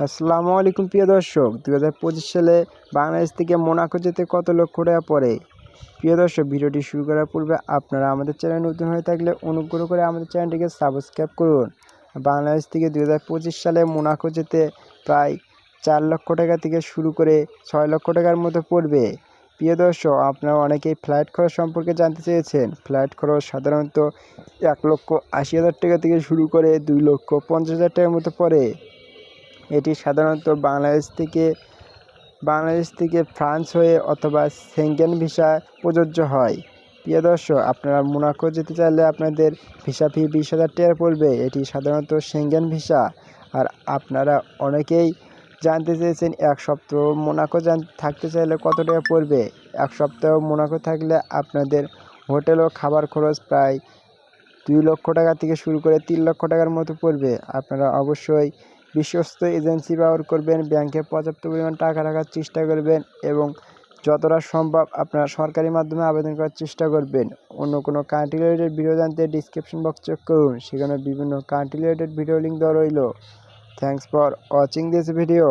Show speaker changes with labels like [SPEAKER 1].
[SPEAKER 1] আসসালামু আলাইকুম প্রিয় দর্শক দু হাজার পঁচিশ সালে বাংলাদেশ থেকে মোনাকো যেতে কত লক্ষ টাকা পড়ে? প্রিয় দর্শক, ভিডিওটি শুরু করার পূর্বে আপনারা আমাদের চ্যানেল নতুন হয়ে থাকলে অনুগ্রহ করে আমাদের চ্যানেলটিকে সাবস্ক্রাইব করুন। বাংলাদেশ থেকে দু হাজার পঁচিশ সালে মোনাকো যেতে প্রায় চার লক্ষ টাকা থেকে শুরু করে ছয় লক্ষ টাকার মতো পড়বে। প্রিয় দর্শক, আপনারা অনেকেই ফ্লাইট খরচ সম্পর্কে জানতে চেয়েছেন। ফ্লাইট খরচ সাধারণত এক লক্ষ আশি হাজার টাকা থেকে শুরু করে দুই লক্ষ পঞ্চাশ হাজার টাকার মতো পড়ে। এটি সাধারণত বাংলাদেশ থেকে বাংলাদেশ থেকে ফ্রান্স হয়ে অথবা সেঙ্গেন ভিসা প্রযোজ্য হয়। প্রিয় দর্শক, আপনারা মোনাকো যেতে চাইলে আপনাদের ভিসা ফি বিশ হাজার টাকা পড়বে। এটি সাধারণত সেঙ্গেন ভিসা আর আপনারা অনেকেই জানতে চেয়েছেন, এক সপ্তাহ মোনাকো জান থাকতে চাইলে কত টাকা পড়বে? এক সপ্তাহ মোনাকো থাকলে আপনাদের হোটেল ও খাবার খরচ প্রায় দুই লক্ষ টাকা থেকে শুরু করে তিন লক্ষ টাকার মতো পড়বে। আপনারা অবশ্যই বিশ্বস্ত এজেন্সি ব্যবহার করবেন, ব্যাংকে পর্যাপ্ত পরিমাণ টাকা রাখার চেষ্টা করবেন এবং যতটা সম্ভব আপনারা সরকারি মাধ্যমে আবেদন করার চেষ্টা করবেন। অন্য কোনো কান্ট্রি রিলেটেড ভিডিও জানতে ডিসক্রিপশন বক্স চেক করুন, সেখানে বিভিন্ন কান্ট্রি রিলেটেড ভিডিও লিঙ্ক দেওয়া রইল। Thanks for watching this video